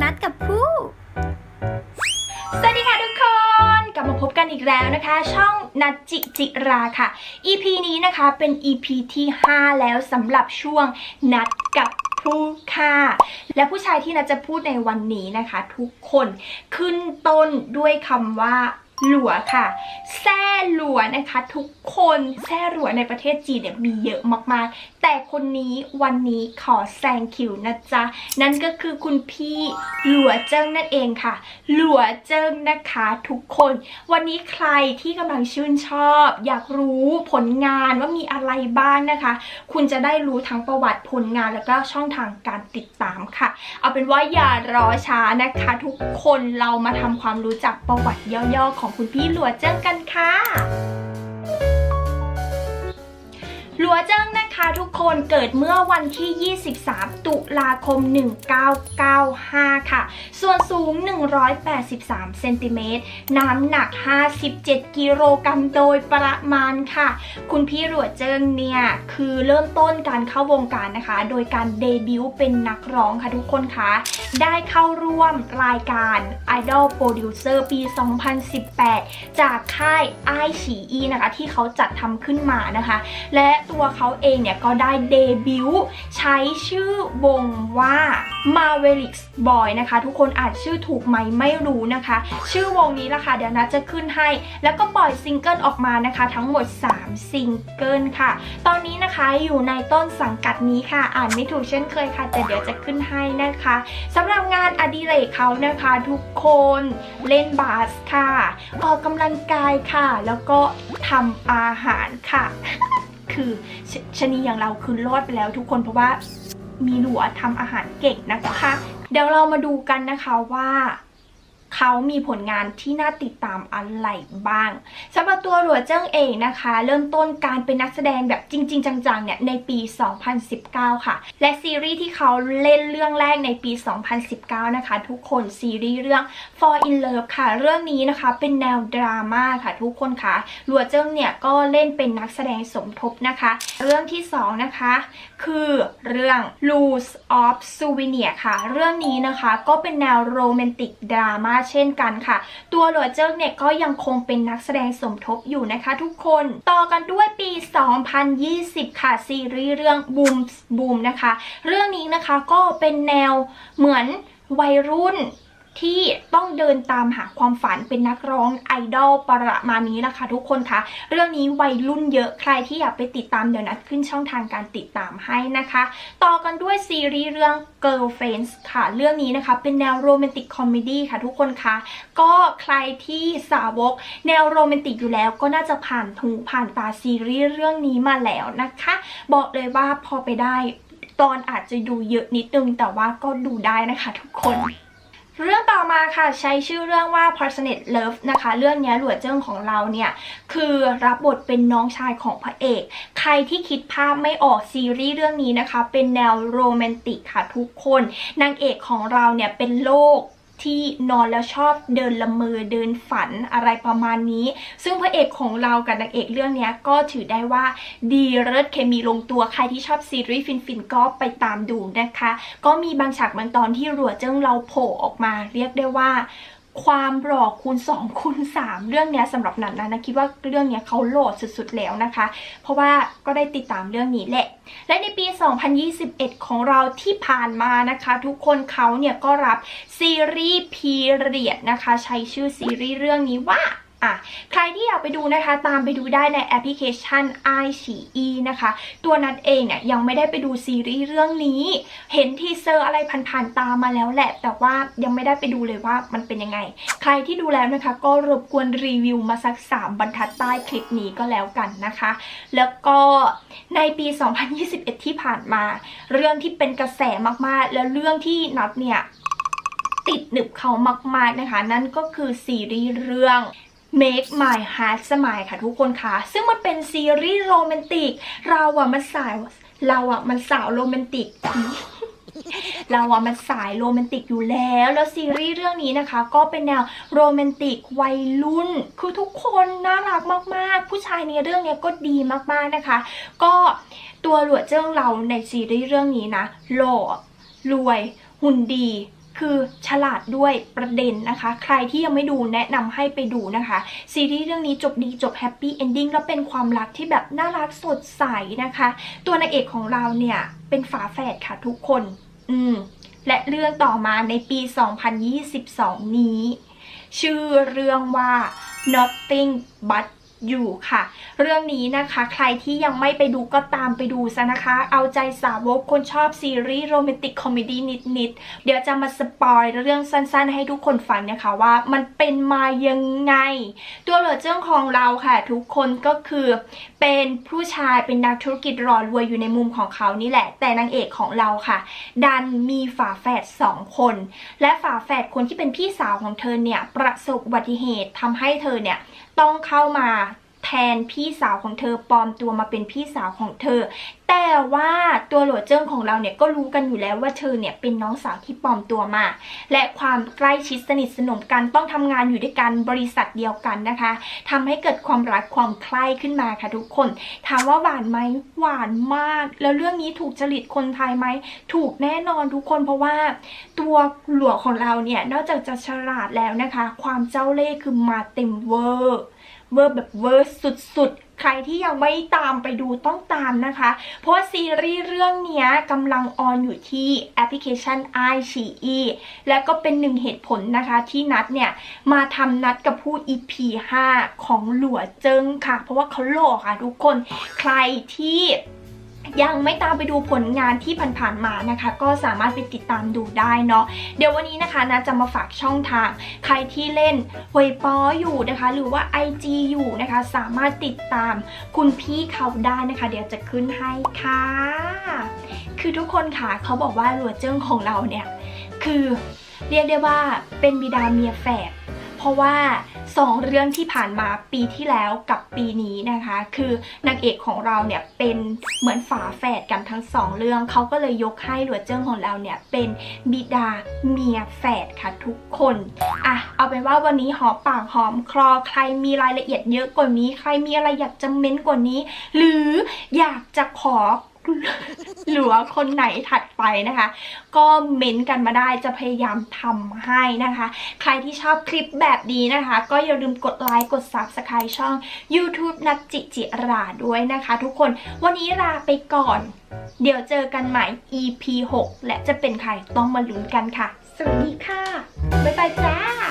นัดกับผู้ สวัสดีค่ะทุกคน กลับมาพบกันอีกแล้วนะคะ ช่องนัดจิจิราค่ะ EP นี้นะคะเป็น EP ที่ 5 แล้วสำหรับช่วงนัดกับผู้ค่ะและผู้ชายที่นัดจะพูดในวันนี้นะคะ ทุกคนขึ้นต้นด้วยคำว่า หลัวค่ะ แซ่หลัวนะคะ ทุกคนแซ่หลัวในประเทศจีนเนี่ยมีเยอะมากๆ แต่คนนี้วันนี้ขอแซงคิวนะจ๊ะ นั่นก็คือคุณพี่หลัวเจิ้งนั่นเองค่ะ หลัวเจิ้งนะคะทุกคน วันนี้ใครที่กำลังชื่นชอบ อยากรู้ผลงานว่ามีอะไรบ้างนะคะ คุณจะได้รู้ทั้งประวัติผลงานแล้วก็ช่องทางการติดตามค่ะ เอาเป็นว่าอย่ารอช้านะคะ ทุกคนเรามาทำความรู้จักประวัติย่อๆของคุณพี่หลัวเจิ้งกันค่ะ หลัวเจิ้งนะคะทุกคนเกิดเมื่อวันที่ 23 ตุลาคม 1995 ค่ะ ส่วนสูง 183 เซนติเมตร น้ำหนัก 57 กิโลกรัมโดยประมาณค่ะ คุณพี่หลัวเจิ้งเนี่ย คือเริ่มต้นการเข้าวงการนะคะ โดยการเดบิวต์เป็นนักร้องค่ะทุกคนคะ ได้เข้าร่วมรายการ Idol Producer ปี 2018 จากค่ายไอฉีอีนะคะ ที่เขาจัดทำขึ้นมานะคะ และตัวเขาเองเนี่ยก็ได้เดบิวต์ใช้ชื่อวงว่า Mavericks Boy นะคะ ทุกคนอาจชื่อถูกไหมไม่รู้นะคะ ชื่อวงนี้ละค่ะเดี๋ยวนะจะขึ้นให้ แล้วก็ปล่อยซิงเกิลออกมานะคะ ทั้งหมด 3 ซิงเกิลค่ะ ตอนนี้นะคะอยู่ในต้นสังกัดนี้ค่ะ อ่านไม่ถูกเช่นเคยค่ะ แต่เดี๋ยวจะขึ้นให้นะคะสำหรับงานอดิเรกเขานะคะทุกคนเล่นบาสค่ะ ออกกำลังกายค่ะ แล้วก็ทำอาหารค่ะ คือชชนีอย่างเราคือรอดไปแล้วทุกคนเพราะว่ามีหลัวทำอาหารเก่งนะคะ เดี๋ยวเรามาดูกันนะคะว่า เขามีผลงานที่น่าติดตามอะไรบ้างสำหรับตัวหลัวเจิ้งเองนะคะ เริ่มต้นการเป็นนักแสดงแบบจริง ๆ จังๆเนี่ยในปี 2019 ค่ะ และซีรีส์ที่เขาเล่นเรื่องแรกในปี 2019 นะคะ ทุกคนซีรีส์เรื่อง For in Love ค่ะ เรื่องนี้นะคะเป็นแนวดราม่าค่ะทุกคนค่ะหลัวเจิ้งเนี่ยก็เล่นเป็นนักแสดงสมทบนะคะ เรื่องที่สองนะคะ คือเรื่อง Lose of Souvenir ค่ะ เรื่องนี้นะคะก็เป็นแนวโรแมนติกดราม่าเช่นกันค่ะ ตัวหลัวเจิ้งเนี่ยก็ยังคงเป็นนักแสดงสมทบอยู่นะคะทุกคน ต่อกันด้วยปี 2020 ค่ะ ซีรีส์เรื่องบูมบูมนะคะ เรื่องนี้นะคะก็เป็นแนวเหมือนวัยรุ่น ที่ต้องเดินตามหาความฝันเป็นนักร้องไอดอลประมาณนี้นะคะทุกคนคะเรื่องนี้วัยรุ่นเยอะใครที่อยากไปติดตามเดี๋ยวนัดขึ้นช่องทางการติดตามให้นะคะ ต่อกันด้วยซีรีส์เรื่อง Girlfriends ค่ะ เรื่องนี้นะคะเป็นแนวโรแมนติกคอมเมดี้ค่ะทุกคนคะก็ใครที่สาวกแนวโรแมนติกอยู่แล้วก็น่าจะผ่านหูผ่านตาซีรีส์เรื่องนี้มาแล้วนะคะ บอกเลยว่าพอไปได้ ตอนอาจจะดูเยอะนิดนึงแต่ว่าก็ดูได้นะคะทุกคน เรื่องต่อมาค่ะใช้ชื่อเรื่องว่า p a r s o n a t e Love นะคะ เรื่องนี้หลวเจิ้งของเราเนี่ย คือรับบทเป็นน้องชายของพระเอก ใครที่คิดภาพไม่ออกซีรีส์เรื่องนี้นะคะ เป็นแนวโรแมนติกค่ะทุกคน นางเอกของเราเนี่ยเป็นโรค ที่นอนแล้วชอบเดินละเมอเดินฝันอะไรประมาณนี้ ซึ่งพระเอกของเรากับนางเอกเรื่องนี้ก็ถือได้ว่าดีเลิศเคมีลงตัวใครที่ชอบซีรีส์ฟินๆก็ไปตามดูนะคะ ก็มีบางฉากบางตอนที่รัวเจิ้งเราโผล่ออกมา เรียกได้ว่า ความหล่อคูณ2คูณ3เรื่องนี้สำหรับนันนะนะคิดว่าเรื่องนี้เขาโหลดสุดๆแล้วนะคะ เพราะว่าก็ได้ติดตามเรื่องนี้แหละ และในปี 2021 ของเราที่ผ่านมานะคะ ทุกคนเขาเนี่ยก็รับซีรีส์พีเรียดนะคะ ใช้ชื่อซีรีส์เรื่องนี้ว่า อะใครที่อยากไปดูนะคะ ตามไปดูได้ในแอปพลิเคชัน i อ e นะคะ ตัวนัดเองเนี่ยยังไม่ได้ไปดูซีรีส์เรื่องนี้ เห็นทีเซอร์อะไรผ่านๆตามมาแล้วแหละ แต่ว่ายังไม่ได้ไปดูเลยว่ามันเป็นยังไง ใครที่ดูแล้วนะคะ ก็รบกวนรีวิวมาสัก 3 บรรทัดใต้คลิปนี้ก็แล้วกันนะคะ แล้วก็ในปี 2021 ที่ผ่านมา เรื่องที่เป็นกระแสมากๆ แล้วเรื่องที่นัดเนี่ยติดหนึบเขามากๆนะคะ นั่นก็คือซีรีส์เรื่อง Make My Heart Smile ค่ะทุกคนค่ะ ซึ่งมันเป็นซีรีส์โรแมนติก เราอะมันสายเราอะมันสาวโรแมนติกเราอะมันสายโรแมนติกอยู่แล้ว แล้วซีรีส์เรื่องนี้นะคะ ก็เป็นแนวโรแมนติกวัยรุ่น คือทุกคนน่ารักมากๆ ผู้ชายในเรื่องนี้ก็ดีมากๆนะคะ ก็ตัวหลวดเจิ้งเราในซีรีส์เรื่องนี้นะ หล่อรวย หุ่นดี คือฉลาดด้วยประเด็นนะคะ ใครที่ยังไม่ดูแนะนำให้ไปดูนะคะ ซีรีส์เรื่องนี้จบดีจบแฮปปี้เอนดิ้งแล้วเป็นความรักที่แบบน่ารักสดใสนะคะ ตัวนางเอกของเราเนี่ย เป็นฝาแฝดค่ะทุกคน อืม และเรื่องต่อมาในปี 2022 นี้ ชื่อเรื่องว่า Nothing But You ค่ะ เรื่องนี้นะคะใครที่ยังไม่ไปดูก็ตามไปดูซะนะคะ เอาใจสาวกคนชอบซีรีส์โรแมนติกคอมเมดี้นิดๆ เดี๋ยวจะมาสปอยเรื่องสั้นๆ ให้ทุกคนฟังนะคะว่ามันเป็นมายังไง ตัวเหลือเจ้าของเราค่ะ ทุกคนก็คือเป็นผู้ชายเป็นนักธุรกิจรอรวยอยู่ในมุมของเขานี่แหละ แต่นางเอกของเราค่ะ ดันมีฝาแฝดสองคน และฝาแฝดคนที่เป็นพี่สาวของเธอเนี่ยประสบอุบัติเหตุทำให้เธอเนี่ยต้องเข้ามา แทนพี่สาวของเธอปลอมตัวมาเป็นพี่สาวของเธอ แต่ว่าตัวหลวเจิ้งของเราเนี่ยก็รู้กันอยู่แล้วว่าเธอเนี่ยเป็นน้องสาวที่ปลอมตัวมา และความใกล้ชิดสนิทสนมกันต้องทำงานอยู่ด้วยกันบริษัทเดียวกันนะคะทำให้เกิดความรักความใคร่ขึ้นมาค่ะทุกคน ถามว่าหวานไหมหวานมาก แล้วเรื่องนี้ถูกจริตคนไทยไหมถูกแน่นอนทุกคนเพราะว่า ตัวหลวของเราเนี่ยนอกจากจะฉลาดแล้วนะคะ ความเจ้าเล่ห์คือมาเต็มเวอร์ เวอร์แบบเวอร์สุดๆ ใครที่ยังไม่ตามไปดูต้องตามนะคะ เพราะว่าซีรีส์เรื่องนี้กำลังออนอยู่ที่แอปพลิเคชัน i อ e และก็เป็นหนึ่งเหตุผลนะคะที่นัดเนี่ย มาทำนัดกับผู้ EP 5 ของหลัวเจิงค่ะ เพราะว่าเขาโหล่อค่ะทุกคนใครที่ ยังไม่ตามไปดูผลงานที่ผ่านๆมานะคะ ก็สามารถไปติดตามดูได้เนาะเดี๋ยววันนี้นะคะนะจะมาฝากช่องทาง ใครที่เล่นเวยปออยู่นะคะ หรือว่า IG อยู่นะคะ สามารถติดตามคุณพี่เขาได้นะคะ เดี๋ยวจะขึ้นให้ค่ะ คือทุกคนค่ะเขาบอกว่าหลัวเจิ้งของเราเนี่ย คือเรียกได้ว่าเป็นบิดาเมียแฝดเพราะว่า สองเรื่องที่ผ่านมาปีที่แล้วกับปีนี้นะคะ คือนางเอกของเราเนี่ยเป็นเหมือนฝาแฝดกันทั้งสองเรื่องเขาก็เลยยกให้หลัวเจิ้งของเราเนี่ยเป็นบิดาเมียแฝดค่ะทุกคนอะเอาเป็นว่าวันนี้หอมปากหอมคลอใครมีรายละเอียดเยอะกว่านี้ ใครมีอะไรอยากจะเม้นกว่านี้ หรืออยากจะขอ หรือว่าคนไหนถัดไปนะคะ ก็เม้นต์กันมาได้จะพยายามทำให้นะคะ ใครที่ชอบคลิปแบบนี้นะคะ ก็อย่าลืมกดไลค์กด Subscribe ช่อง YouTube นัดจิจิราด้วยนะคะ ทุกคนวันนี้ลาไปก่อน เดี๋ยวเจอกันใหม่ EP 6 และจะเป็นใครต้องมาลุ้นกันค่ะ สวัสดีค่ะ บ๊ายบายจ้า